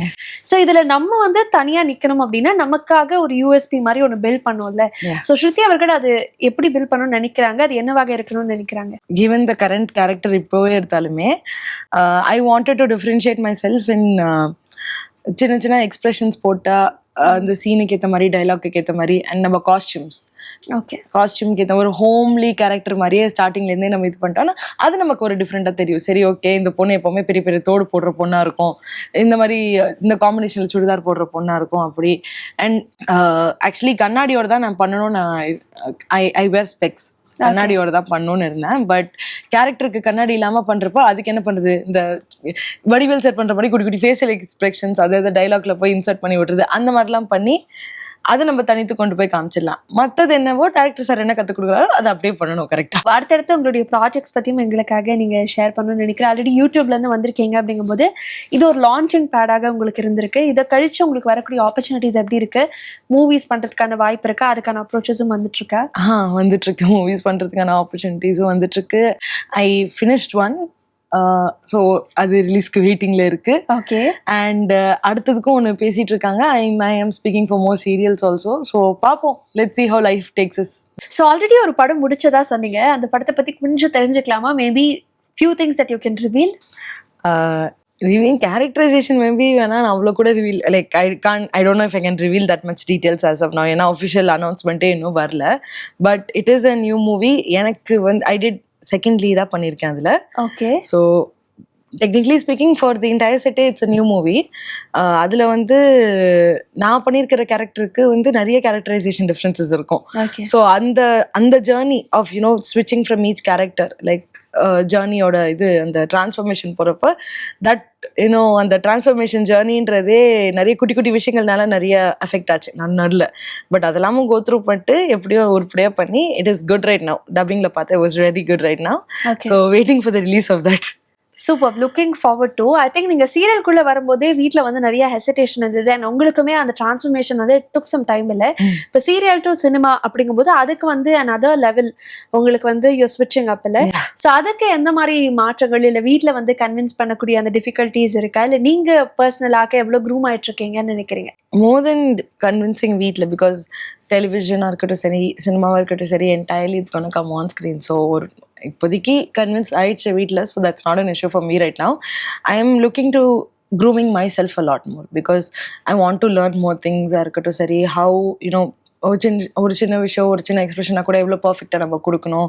ஸோ இதுல நம்ம வந்து தனியா நிக்கணும் அப்படின்னா நமக்காக ஒரு யூஎஸ்பி மாதிரி ஒன்று பில்ட் பண்ணுவோம்ல Yeah. ஸோ ஸ்ருதி அவர்கள் அது எப்படி பில்ட் பண்ணணும்னு நினைக்கிறாங்க? அது என்னவாக இருக்கணும்னு நினைக்கிறாங்க? Given the current character இப்போவே எடுத்தாலுமே I wanted to differentiate myself in சின்ன சின்ன எக்ஸ்ப்ரெஷன்ஸ் போட்டால் அந்த சீனுக்கு ஏற்ற மாதிரி டைலாக்கு ஏற்ற மாதிரி அண்ட் நம்ம காஸ்டியூம்ஸ் ஓகே காஸ்டியூம்க்கு ஏற்ற ஒரு ஹோம்லி கேரக்டர் மாதிரியே ஸ்டார்டிங்லேருந்தே நம்ம இது பண்ணிட்டோம்னா அது நமக்கு ஒரு டிஃப்ரெண்ட்டாக தெரியும். சரி ஓகே இந்த பொண்ணு எப்போவுமே பெரிய பெரிய தோடு போடுற பொண்ணாக இருக்கும். இந்த மாதிரி இந்த காம்பினேஷனில் சுடிதார் போடுற பொண்ணாக இருக்கும் அப்படி. அண்ட் ஆக்சுவலி கண்ணாடியோட தான் நான் பண்ணணும் நான் ஐ ஐ வேர் ஸ்பெக்ஸ் கண்ணாடியோட தான் பண்ணணும்னு இருந்தேன். பட் கேரக்டருக்கு கண்ணாடி இல்லாமல் பண்ணுறப்போ அதுக்கு என்ன பண்ணுறது இந்த வடிவேல் செட் பண்ணுற மாதிரி குட்டி குட்டி ஃபேஷியல் எக்ஸ்பிரஷன்ஸ் அதாவது டைலாக்ல போய் இன்சர்ட் பண்ணி விட்டுறது அந்த மாதிரிலாம் பண்ணி அதை நம்ம தனித்து கொண்டு போய் காமிச்சிடலாம். மற்றது என்னவோ டேரக்டர் சார் என்ன கற்றுக் கொடுக்குறாரோ அதை அப்படியே பண்ணணும் கரெக்டாக அடுத்தடுத்து உங்களுடைய ப்ராஜெக்ட்ஸ் பத்தியும் எங்களுக்காக நீங்க ஷேர் பண்ணணும்னு நினைக்கிறேன். ஆல்ரெடி யூடியூப்ல இருந்து வந்திருக்கீங்க அப்படிங்கும்போது இது ஒரு லான்ச்சிங் பேடாக உங்களுக்கு இருந்திருக்கு. இதை கழிச்சு உங்களுக்கு வரக்கூடிய ஆப்பர்ச்சுனிட்டிஸ் எப்படி இருக்கு? மூவிஸ் பண்றதுக்கான வாய்ப்பு இருக்கா? அதுக்கான அப்ரோச்சஸும் வந்துட்டு இருக்கா ஆ வந்துட்டுருக்கு. மூவிஸ் பண்ணுறதுக்கான ஆப்பர்ச்சுனிட்டிஸும் வந்துட்டுருக்கு. ஐ ஃபினிஷ்ட் ஒன் ஸோ அது ரிலீஸ்க்கு வெயிட்டிங்கில் இருக்குது ஓகே அண்ட் அடுத்ததுக்கும் ஒன்று பேசிகிட்டு இருக்காங்க. I I am speaking for more serials also so பார்ப்போம். Let see how life takes is so already ஒரு படம் முடிச்சதா சொன்னீங்க. அந்த படத்தை பத்தி கொஞ்சம் தெரிஞ்சுக்கலாமா? Maybe few things that you can reveal reveal characterisation maybe வேணா நான் அவ்வளோ கூட reveal like I can't I don't know if I can reveal that much details as of நான் ஏன்னா அஃபிஷியல் அனௌன்ஸ்மெண்ட்டே இன்னும் வரல. But it is a new movie எனக்கு வந்து ஐ டிட் செகண்ட் லீடாக பண்ணியிருக்கேன் அதில். Okay so technically speaking for the entire செட்டே இட்ஸ் நியூ மூவி அதில் வந்து நான் பண்ணியிருக்கிற கேரக்டருக்கு வந்து நிறைய கேரக்டரைசேஷன் டிஃப்ரென்சஸ் இருக்கும். ஓகே ஸோ அந்த அந்த ஜேர்னி ஆஃப் யூனோ ஸ்விட்சிங் ஃப்ரம் ஈச் கேரக்டர் லைக் ஜேர்னியோட இது அந்த டிரான்ஸ்ஃபர்மேஷன் போகிறப்ப தட் யூனோ அந்த டிரான்ஸ்ஃபர்மேஷன் ஜேர்னின்றதே நிறைய குட்டி குட்டி விஷயங்கள்னால நிறைய அஃபெக்ட் ஆச்சு. நான் நடுல. பட் அதெல்லாமும் கோத்ரூ பண்ணிட்டு எப்படியோ உருப்படியாக பண்ணி it is good right now டப்பிங்கில் பார்த்தா was very good right now so waiting for the release of that super looking forward to I think நீங்க சீரியல்குள்ள வரும்போதே வீட்ல வந்து நிறைய ஹெசிடேஷன் இருந்தது. அண்ட் உங்களுக்குமே அந்த டிரான்ஸ்ஃபர்மேஷன் வந்து டுக் சம் டைம் இல்ல. இப்போ சீரியல் டு சினிமா அப்படிங்கும்போது அதுக்கு வந்து another லெவல் உங்களுக்கு வந்து யூ ஸ்விட்சிங் அப் இல்ல? ஸோ அதுக்கு எந்த மாதிரி மாற்றங்கள் இல்ல? வீட்ல வந்து கன்வின்ஸ் பண்ணக்கூடிய அந்த டிஃபிகல்ட்டிஸ் இருக்கா? இல்ல நீங்க பர்சனலாக எவ்வளவு க்ரூம் ஆயிட்டு இருக்கீங்கன்னு நினைக்கிறீங்க? மோர் தென் கன்வின்சிங் வீட்டில் பிகாஸ் டெலிவிஷனாக இருக்கட்டும் சரி சினிமாவாக இருக்கட்டும் சரி என்டையர்லி இட்ஸ் கொண்டு கம் ஆன் ஸ்க்ரீன் ஸோ ஒரு இப்போதைக்கு கன்வின்ஸ் ஆயிடுச்சு வீட்டில் so that's not an issue for me right now I am looking to grooming myself a lot more because I want to learn more திங்ஸாக இருக்கட்டும் சரி how you know ஒரு சின்ன ஒரு சின்ன விஷயம் ஒரு சின்ன எக்ஸ்பிரஷனாக கூட எவ்வளோ பர்ஃபெக்டாக நம்ம கொடுக்கணும்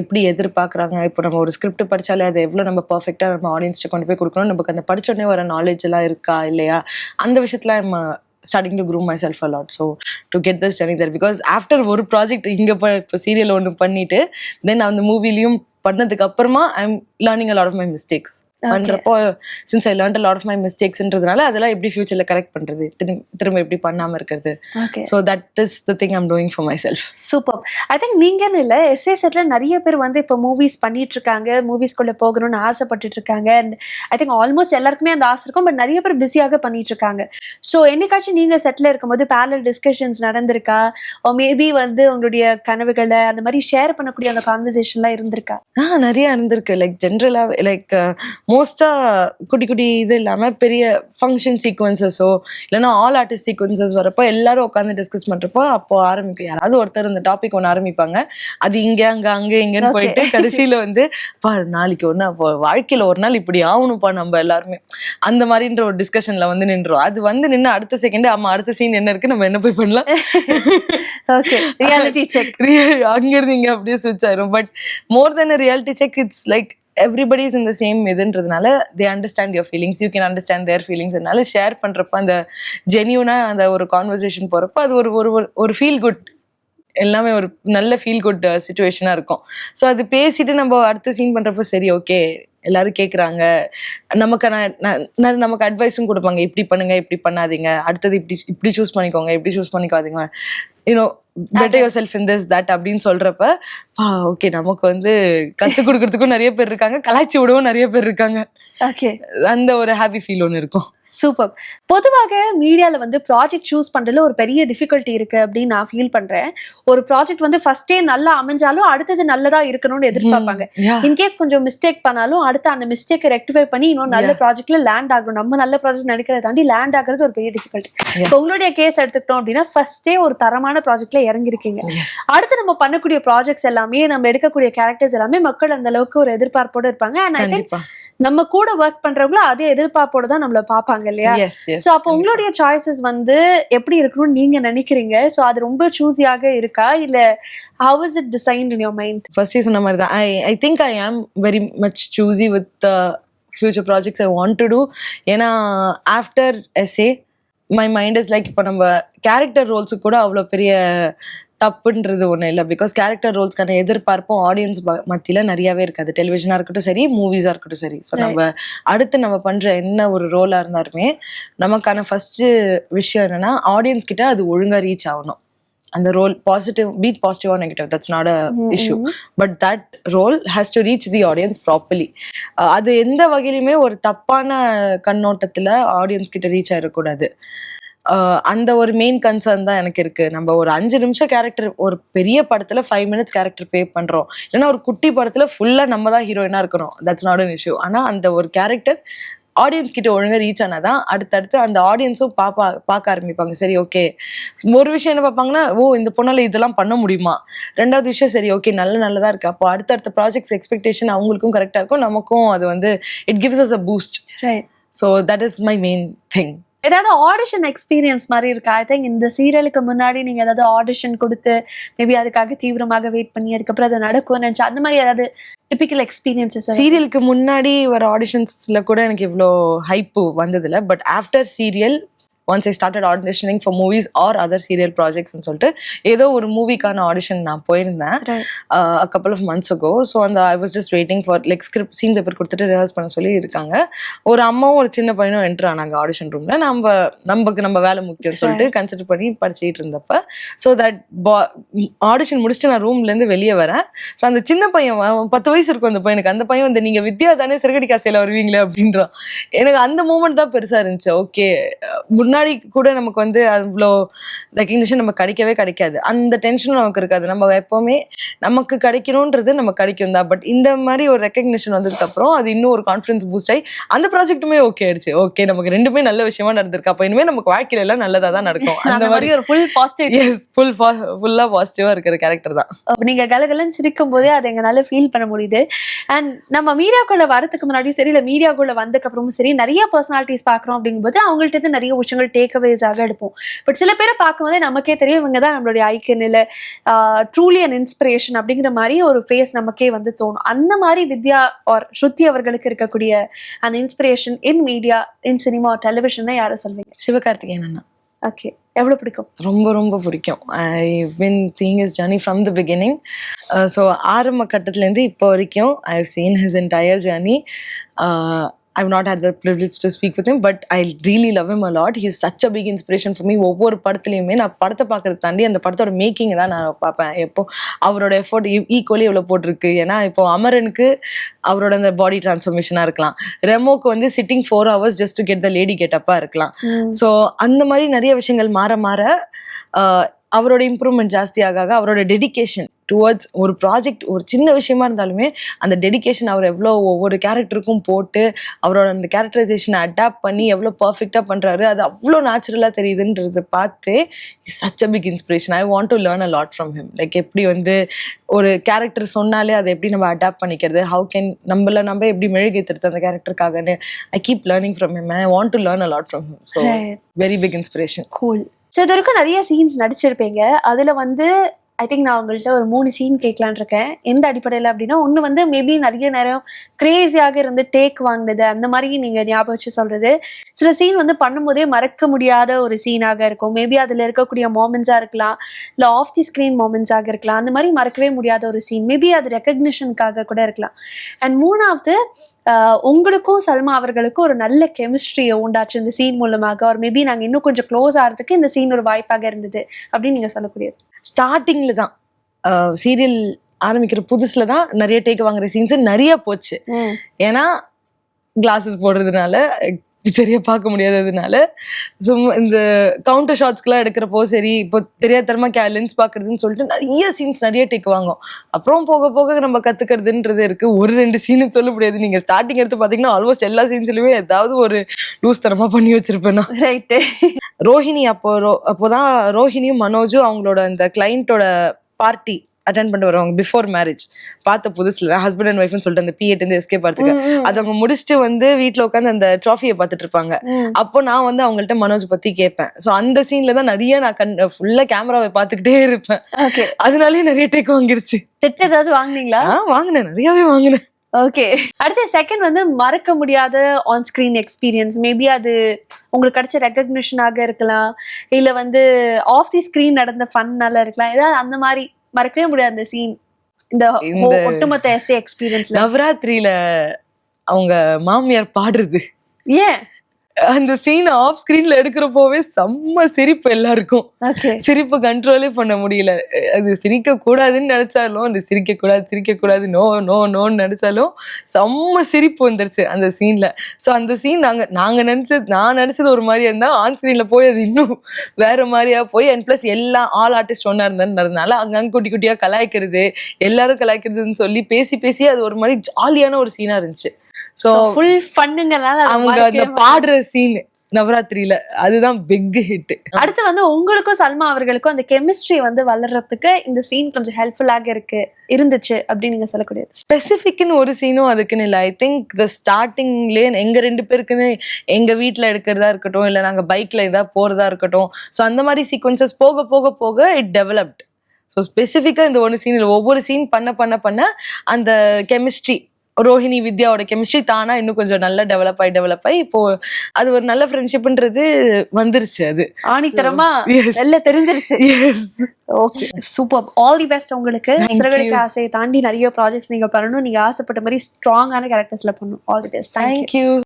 எப்படி எதிர்பார்க்குறாங்க? இப்போ நம்ம ஒரு ஸ்கிரிப்ட் படித்தாலே அதை எவ்வளோ நம்ம பர்ஃபெக்டாக நம்ம ஆடியன்ஸ்ட்டு கொண்டு போய் கொடுக்கணும் நமக்கு அந்த படித்தோடனே வர நாலேஜ் எல்லாம் இருக்கா இல்லையா? அந்த விஷயத்தில் நம்ம starting to groom myself a lot so to get this journey through because after ஒரு ப்ராஜெக்ட் இங்கே இப்போ சீரியல் ஒன்று பண்ணிட்டு தென் அந்த மூவிலையும் பண்ணதுக்கு அப்புறமா I am learning a lot lot of my mistakes பண்றப்போ since I learn lot of my மிஸ்டேக்ஸ்ன்றதுனால அதெல்லாம் எப்படி ஃபியூச்சர்ல கரெக்ட் பண்றது? திரும்ப திரும்ப எப்படி பண்ணாம இருக்கிறது? So that is the thing I'm doing for myself super I think நீங்கன்னு இல்லை எஸ்ஏ செட்ல நிறைய பேர் வந்து இப்போ மூவிஸ் பண்ணிட்டு இருக்காங்க மூவிஸ்குள்ள போகணும்னு ஆசைப்பட்டுட்டு இருக்காங்க அண்ட் ஐ திங்க் ஆல்மோஸ்ட் எல்லாருக்குமே அந்த ஆசை இருக்கும் பட் நிறைய பேர் பிஸியாக பண்ணிட்டு இருக்காங்க. ஸோ என்னைக்காச்சும் நீங்க செட்ல இருக்கும்போது பேரல் டிஸ்கஷன்ஸ் நடந்திருக்கா? மேபி வந்து உங்களுடைய கனவுகளை அந்த மாதிரி ஷேர் பண்ணக்கூடிய அந்த கான்வர்சேஷன்லாம் இருந்திருக்கா? ஆ நிறைய இருந்திருக்கு. லைக் ஜென்ரலாக லைக் மோஸ்ட்டாக குட்டி குட்டி இது இல்லாமல் பெரிய ஃபங்க்ஷன் சீக்வன்சஸோ இல்லைன்னா ஆல் ஆர்டிஸ்ட் சீக்வன்சஸ் வரப்போ எல்லாரும் உட்காந்து டிஸ்கஸ் பண்ணுறப்போ அப்போ ஆரம்பிக்கும். யாராவது ஒருத்தர் இந்த டாபிக் ஒன்று ஆரம்பிப்பாங்க. அது இங்கே அங்கே அங்கே இங்கேன்னு. போயிட்டு கடைசியில் வந்து பா நாளைக்கு ஒன்று அப்போ வாழ்க்கையில் ஒரு நாள் இப்படி ஆகணும்ப்பா நம்ம எல்லாருமே. அந்த மாதிரின்ற ஒரு டிஸ்கஷனில் வந்து நின்றோம் அது வந்து நின்று அடுத்த செகண்ட் ஆமா அடுத்த சீன் என்ன இருக்கு? நம்ம என்ன போய் பண்ணலாம்? ஓகே ரியாலிட்டி செக் அங்கிருந்து இங்க அப்படியே ஸ்விட்ச் ஆயிரும். But more then reality check it's like everybody is இந்த same இதுன்றதுனால they understand your feelings you can understand their ஃபீலிங்ஸ்னால share பண்ணுறப்ப அந்த ஜென்யூனாக அந்த ஒரு கான்வர்சேஷன் போகிறப்ப அது ஒரு ஒரு ஒரு- ஒரு ஃபீல் குட் எல்லாமே ஒரு நல்ல ஃபீல் குட் சுச்சுவேஷனாக இருக்கும். ஸோ அது பேசிட்டு நம்ம அடுத்த சீன் பண்ணுறப்ப சரி ஓகே எல்லாரும் கேட்குறாங்க நமக்கு ந- ந- நமக்கு அட்வைஸும் கொடுப்பாங்க. இப்படி பண்ணுங்க இப்படி பண்ணாதீங்க. அடுத்தது இப்படி இப்படி சூஸ் பண்ணிக்கோங்க இப்படி சூஸ் பண்ணிக்காதீங்க. You know better yourself in this that அப்படின்னு சொல்றப்ப ஓகே நமக்கு வந்து கற்றுக் கொடுக்கறதுக்கும் நிறைய பேர் இருக்காங்க கலாய்ச்சி விடவும் நிறைய பேர் இருக்காங்க. ஓகே அந்த ஒரு ஹாப்பி ஃபீல் ஒன்று இருக்கும். சூப்பர் பொதுவாக மீடியால வந்து ப்ராஜெக்ட் சூஸ் பண்றதுல ஒரு பெரிய டிஃபிகல்ட்டி இருக்கு அப்படின்னு நான் ஃபீல் பண்றேன். ஒரு ப்ராஜெக்ட் வந்து ஃபர்ஸ்டே நல்லா அமைஞ்சாலும் அடுத்தது நல்லதா இருக்கணும்னு எதிர்பார்ப்பாங்க. இன்கேஸ் கொஞ்சம் மிஸ்டேக் பண்ணாலும் அடுத்து அந்த மிஸ்டேக்கை ரெக்டிஃபை பண்ணி இன்னும் நல்ல ப்ராஜெக்ட்ல லேண்ட் ஆகணும். நம்ம நல்ல ப்ராஜெக்ட் நடிக்கிறத தாண்டி லேண்ட் ஆகுறது ஒரு பெரிய டிஃபிகல்ட்டி இப்போ உங்களுடைய கேஸ் எடுத்துக்கிட்டோம் அப்படின்னா ஃபர்ஸ்டே ஒரு தரமான ப்ராஜெக்ட்ல இறங்கிருக்கீங்க. அடுத்து நம்ம பண்ணக்கூடிய ப்ராஜெக்ட்ஸ் எல்லாமே நம்ம எடுக்கக்கூடிய கேரக்டர்ஸ் எல்லாமே மக்கள் அந்த அளவுக்கு ஒரு எதிர்பார்ப்போட இருப்பாங்க. நம்ம கூட ஒர்க் பண்றவங்களும் அதே எதிர்பார்ப்போட தான் நம்மள பாப்பாங்க இல்லையா? சோ அப்போ உங்களுடைய சாய்ஸஸ் வந்து எப்படி இருக்கணும்னு நீங்க நினைக்கிறீங்க? சோ அது ரொம்ப சூஸியாக இருக்கா? இல்ல how is it designed in your mind ஃபர்ஸ்டே சொன்ன மாதிரி தான் I I think I am very much choosy with future projects I want to do ஏன்னா after SA my mind is like இப்போ நம்ம கேரக்டர் ரோல்ஸுக்கு கூட அவ்வளோ பெரிய தப்புன்றது ஒன்றும் இல்லை. பிகாஸ் கேரக்டர் ரோல்ஸ்க்கான எதிர்பார்ப்பும் ஆடியன்ஸ் மத்தியில் நிறையாவே இருக்காது. டெலிவிஷனாக இருக்கட்டும் சரி மூவிஸாக இருக்கட்டும் சரி. ஸோ நம்ம அடுத்து நம்ம பண்ணுற என்ன ஒரு ரோலாக இருந்தாலுமே நமக்கான ஃபஸ்ட்டு விஷயம் என்னன்னா ஆடியன்ஸ் கிட்ட அது ஒழுங்காக ரீச் ஆகணும். அந்த role positive be it positive or negative that's not a issue but that role has to reach the audience properly அது எந்த வகையிலுமே ஒரு தப்பான கண்ணோட்டத்தில் ஆடியன்ஸ் கிட்ட ரீச் ஆயிடக்கூடாது. அஹ் அந்த ஒரு மெயின் கன்சர்ன் தான் எனக்கு இருக்கு. நம்ம ஒரு அஞ்சு நிமிஷம் கேரக்டர் ஒரு பெரிய படத்துல ஃபைவ் மினிட்ஸ் கேரக்டர் பே பண்றோம். இல்லைன்னா ஒரு குட்டி படத்துல ஃபுல்லா நம்ம தான் ஹீரோயினா இருக்கிறோம். தட்ஸ் நாட் அன் இஷ்யூ ஆனா அந்த ஒரு கேரக்டர் ஆடியன்ஸ் கிட்ட ஒழுங்கா ரீச் ஆனாதான் அடுத்தடுத்து அந்த ஆடியன்ஸும் பாப்பா பார்க்க ஆரம்பிப்பாங்க. சரி ஓகே ஒரு விஷயம் என்ன பார்ப்பாங்கன்னா ஓ இந்த பொண்ணால இதெல்லாம் பண்ண முடியுமா? ரெண்டாவது விஷயம் சரி ஓகே நல்ல நல்லதா இருக்கு. அப்போ அடுத்தடுத்த ப்ராஜெக்ட்ஸ் எக்ஸ்பெக்டேஷன் அவங்களுக்கும் கரெக்டா இருக்கும். நமக்கும் அது வந்து it gives us a boost so that is my main thing ஏதாவது ஆடிஷன் எக்ஸ்பீரியன்ஸ் மாதிரி இருக்கா? ஐ திங்க் இந்த சீரியலுக்கு முன்னாடி நீங்க ஏதாவது ஆடிஷன் கொடுத்து மேபி அதுக்காக தீவிரமாக வெயிட் பண்ணி அதுக்கப்புறம் அது நடக்கும்னு நினச்சி அந்த மாதிரி ஏதாவது டிபிக்கல் எக்ஸ்பீரியன்ஸஸ் சீரியலுக்கு முன்னாடி வர ஆடிஷன்ஸ்ல கூட எனக்கு இவ்வளோ ஹைப்பு வந்ததில்ல but after serial once I started auditioning for movies or other serial ப்ராஜெக்ட்ஸ்னு சொல்லிட்டு ஏதோ ஒரு மூவிக்கான ஆடிஷன் நான் போயிருந்தேன். அ கப்பல் ஆஃப் மந்த்ஸ் அகோ ஸோ அந்த I was just waiting for like script scene paper கொடுத்துட்டு ரிஹர்ஸ் பண்ண சொல்லி இருக்காங்க. ஒரு அம்மாவும் ஒரு சின்ன பையனும் என்ட்ரு ஆனாங்க ஆடிஷன் ரூம்ல நம்ம நமக்கு நம்ம வேலை முக்கியம்னு சொல்லிட்டு கன்சிடர் பண்ணி படிச்சுட்டு இருந்தப்ப ஸோ தட் ஆடிஷன் முடிச்சுட்டு நான் ரூம்ல இருந்து வெளியே வரேன். ஸோ அந்த சின்ன பையன் பத்து வயசு இருக்கும் அந்த பையனுக்கு. அந்த பையன் வந்து நீங்க வித்யா தானே சிறுகடி காசையில வருவீங்களே அப்படின்றான். எனக்கு அந்த மூமெண்ட் தான் பெருசா இருந்துச்சு. ஓகே முன்னாடி கூட நமக்கு வந்து அவ்வளோ ரெக்கக்னிஷன் நமக்கு கிடைக்கவே கிடைக்காது. அந்த டென்ஷனும் நமக்கு இருக்காது. நம்ம எப்பவுமே நமக்கு கிடைக்கணுன்றது நமக்கு கிடைக்கும் தான். பட் இந்த மாதிரி ஒரு ரெக்கக்னிஷன் வந்ததுக்கு அப்புறம் அது இன்னும் ஒரு கான்ஃபிடன்ஸ் பூஸ்ட் ஆகி அந்த ப்ராஜெக்ட்டுமே ஓகே ஆயிடுச்சு. ஓகே நமக்கு ரெண்டுமே நல்ல விஷயமா நடந்திருக்கு. அப்போ இனிமே நமக்கு வாழ்க்கையில எல்லாம் நல்லதா தான் நடக்கும். அந்த மாதிரி ஒரு ஃபுல் பாசிட்டிவ் எஸ் ஃபுல் ஃபுல்லா பாசிட்டிவா இருக்கிற கேரக்டர் தான். நீங்க கலகலன்னு சிரிக்கும் போதே அதை எங்களால ஃபீல் பண்ண முடியுது. அண்ட் நம்ம மீடியாக்குள்ள வரதுக்கு முன்னாடியும் சரி இல்ல மீடியாக்குள்ள வந்ததுக்கு அப்புறமும் சரி நிறைய பர்சனாலிட்டிஸ் பாக்குறோம் அப்படிங்கும்போது அவங்கள்ட்ட நிறைய விஷயங்கள் டேக் அவேஸாக எடுப்போம். பட் சில பேரை பார்க்கும்போதே நமக்கே தெரியும் இவங்க தான் நம்மளுடைய ஐக்கன் இல்ல ட்ரூலி அண்ட் இன்ஸ்பிரேஷன் அப்படிங்கிற மாதிரி ஒரு ஃபேஸ் நமக்கே வந்து தோணும். அந்த மாதிரி வித்யா ஆர் ஸ்ருதி அவர்களுக்கு இருக்கக்கூடிய அந்த inspiration in media in cinema television யாரை சொல்வீங்க? சிவகார்த்திகேயன் அண்ணா. ஓகே எவ்வளவு பிடிக்கும்? ரொம்ப ரொம்ப பிடிக்கும். I been seeing is journey from the beginning so ஆரம்ப கட்டத்துலேருந்து இப்போ வரைக்கும் I have seen his entire journey I not had the privilege to speak with him but I really love him a lot. He is such a big inspiration for me. ஒவ்வொரு படத்துலையுமே நான் படத்தை பார்க்கறத தாண்டி அந்த படத்தோட மேக்கிங் தான் நான் பார்ப்பேன். எப்போ அவரோட எஃபோர்ட் ஈக்குவலி எவ்வளோ போட்டிருக்கு. ஏன்னா இப்போ அமரனுக்கு அவரோட அந்த பாடி டிரான்ஸ்ஃபர்மேஷனாக இருக்கலாம். ரெமோக்கு வந்து sitting four hours just to get the lady கெட்டப்பாக இருக்கலாம். ஸோ அந்த மாதிரி நிறைய விஷயங்கள் மாற மாற அவரோட இம்ப்ரூவ்மெண்ட் ஜாஸ்தி ஆக ஆக அவரோட டெடிகேஷன் டுவர்ட்ஸ் ஒரு ப்ராஜெக்ட் ஒரு சின்ன விஷயமா இருந்தாலுமே அந்த டெடிகேஷன் அவர் எவ்வளோ ஒவ்வொரு கேரக்டருக்கும் போட்டு அவரோட அந்த கேரக்டரைசேஷனை அடாப்ட் பண்ணி எவ்வளோ பர்ஃபெக்டாக பண்ணுறாரு அது அவ்வளோ நேச்சுரலாக தெரியுதுன்றது பார்த்து such a big inspiration I want to learn a lot from him like எப்படி வந்து ஒரு கேரக்டர் சொன்னாலே அதை எப்படி நம்ம அடாப்ட் பண்ணிக்கிறது? ஹவு கேன் நம்மள நம்ம எப்படி மெழுகேத்துறது அந்த கேரக்டருக்காகன்னு I keep learning from him I want to learn a lot from him so very big inspiration cool so இது வரைக்கும் நிறைய சீன்ஸ் நடிச்சிருப்பீங்க. அதுல வந்து ஐ திங்க் நான் உங்கள்கிட்ட ஒரு மூணு சீன் கேட்கலான் இருக்கேன். எந்த அடிப்படையில் அப்படின்னா ஒன்று வந்து மேபி நிறைய நேரம் கிரேஸியாக இருந்து டேக் வாங்கினது அந்த மாதிரி நீங்கள் ஞாபகம் வச்சு சொல்றது. சில சீன் வந்து பண்ணும்போதே மறக்க முடியாத ஒரு சீனாக இருக்கும். மேபி அதில் இருக்கக்கூடிய மோமெண்ட்ஸாக இருக்கலாம். இல்லை ஆஃப் தி ஸ்க்ரீன் மோமெண்ட்ஸாக இருக்கலாம். அந்த மாதிரி மறக்கவே முடியாத ஒரு சீன் மேபி அது ரெக்கக்னிஷனுக்காக கூட இருக்கலாம். அண்ட் மூணாவது உங்களுக்கும் சல்மா அவர்களுக்கும் ஒரு நல்ல கெமிஸ்ட்ரியை உண்டாச்சு இந்த சீன் மூலமாக. ஒரு மேபி நாங்கள் இன்னும் கொஞ்சம் க்ளோஸ் ஆகிறதுக்கு இந்த சீன் ஒரு வாய்ப்பாக இருந்தது அப்படின்னு நீங்கள் சொல்லக்கூடியது. ஸ்டார்டிங்ல தான். சீரியல் ஆரம்பிக்கிற புதுசுல தான் நிறைய டேக் வாங்குற சீன்ஸ் நிறைய போச்சு. ஏன்னா கிளாஸஸ் போடுறதுனால சரியா பார்க்க முடியாததுனால சும்மா இந்த கவுண்டர் ஷாட்ஸ்க்குலாம் எடுக்கிறப்போ சரி இப்போ தெரியாதரமா கே லென்ஸ் பார்க்கறதுன்னு சொல்லிட்டு நிறைய சீன்ஸ் நிறைய டேக் வாங்கும் அப்புறம் போக போக நம்ம கத்துக்கிறதுன்றது இருக்கு. ஒரு ரெண்டு சீனு சொல்ல முடியாது. நீங்க ஸ்டார்டிங் எடுத்து பாத்தீங்கன்னா ஆல்மோஸ்ட் எல்லா சீன்ஸ்லயுமே ஏதாவது ஒரு லூஸ் தரமா பண்ணி வச்சிருப்பேன்? நான் ரைட்டு ரோஹிணி அப்போ ரோ அப்போதான் ரோஹிணியும் மனோஜும் அவங்களோட அந்த கிளைண்ட்டோட பார்ட்டி அட்டன் பண்ணிட்டு வருவாங்க பிஃபோர் மேரேஜ் பார்த்த புதுசுல ஹஸ்பண்ட் அண்ட் ஒய்ஃப்னு சொல்லிட்டு அந்த பிஎட் இருந்து எஸ்கே பார்த்துக்க. அது அவங்க முடிச்சுட்டு வந்து வீட்ல உட்காந்து அந்த ட்ராஃபியை பார்த்துட்டு இருப்பாங்க. அப்போ நான் வந்து அவங்கள்ட்ட மனோஜ் பத்தி கேட்பேன். ஸோ அந்த சீன்ல தான் நிறைய நான் கண் ஃபுல்லா கேமராவை பார்த்துக்கிட்டே இருப்பேன். ஓகே அதனாலயே நிறைய டேக் வாங்கிருச்சு. திட்டு ஏதாவது வாங்குனீங்களா? ஆ வாங்கினேன். நிறையவே வாங்கினேன். ஓகே அடுத்த செகண்ட் வந்து மறக்க முடியாத ஆன் ஸ்கிரீன் எக்ஸ்பீரியன்ஸ் மேபி அது உங்களுக்கு கிடைச்ச ரெக்கக்னிஷனாக இருக்கலாம். இல்ல வந்து ஆஃப் தி ஸ்கிரீன் நடந்த ஃபன்னால இருக்கலாம். ஏதாவது அந்த மாதிரி மறக்கவே முடியாத அந்த சீன் இந்த ஒட்டுமொத்த எஸ்ஏ எக்ஸ்பீரியன்ஸ்ல நவராத்திரியில அவங்க மாமியார் பாடுறது. ஏன்? அந்த சீன் ஆஃப் ஸ்கிரீன்ல எடுக்கிறப்போவே செம்ம சிரிப்பு எல்லாருக்கும். சிரிப்பு கண்ட்ரோலே பண்ண முடியல. அது சிரிக்க கூடாதுன்னு நினைச்சாலும் அது சிரிக்க கூடாது சிரிக்க கூடாது நோ நோ நோன்னு நினைச்சாலும் செம்ம சிரிப்பு வந்துருச்சு அந்த சீன்ல ஸோ அந்த சீன் நாங்க நாங்க நினைச்சது நான் நினைச்சது ஒரு மாதிரியா இருந்தா ஆன் ஸ்கிரீன்ல போய் அது இன்னும் வேற மாதிரியா போய் அண்ட் பிளஸ் எல்லா ஆல் ஆர்டிஸ்ட் ஒன்னா இருந்ததுனால அங்கங்க குட்டி குட்டியா கலாய்க்கிறது எல்லாரும் கலாய்க்கிறதுன்னு சொல்லி பேசி பேசி அது ஒரு மாதிரி ஜாலியான ஒரு சீனா இருந்துச்சு. ஸோ ஃபுல் ஃபன்னுங்கனால அவங்க அந்த பாடுற சீன் நவராத்திரியில அதுதான் பிக் ஹிட் அடுத்து வந்து உங்களுக்கும் சல்மா அவர்களுக்கும் அந்த கெமிஸ்ட்ரி வந்து வளர்றதுக்கு இந்த சீன் கொஞ்சம் ஹெல்ப்ஃபுல்லாக இருக்கு இருந்துச்சு அப்படின்னு நீங்க சொல்லக்கூடியது. ஸ்பெசிஃபிக்னு ஒரு சீனும் அதுக்குன்னு இல்லை. ஐ திங்க் த ஸ்டார்டிங்லேயே எங்க ரெண்டு பேருக்குன்னு எங்க வீட்ல எடுக்கிறதா இருக்கட்டும் இல்லை நாங்க பைக்ல இதா போறதா இருக்கட்டும். ஸோ அந்த மாதிரி சீக்வன்சஸ் போக போக போக இட் டெவலப்ட் ஸோ ஸ்பெசிஃபிக்காக இந்த ஒன்று சீனில் ஒவ்வொரு சீன் பண்ண பண்ண பண்ண அந்த கெமிஸ்ட்ரி ரோஹிணி வித்யாவோட கெமிஸ்ட்ரி தானா இன்னும் கொஞ்சம் நல்லா டெவலப் ஆகி டெவலப் ஆகி இப்போ அது ஒரு நல்ல ஃப்ரெண்ட்ஷிப்ன்றது வந்துருச்சு அது. ஆணித்தரமா. வெளில தெரிஞ்சிருச்சு. Okay super all the best உங்களுக்கு. சிறகடிக்க. ஆசையை தாண்டி நிறைய ப்ராஜெக்ட்ஸ் நீங்க பண்ணணும். நீங்க ஆசைப்பட்ட மாதிரி ஸ்ட்ராங்கான கேரக்டர்ஸ்ல பண்ணணும். All the best thank you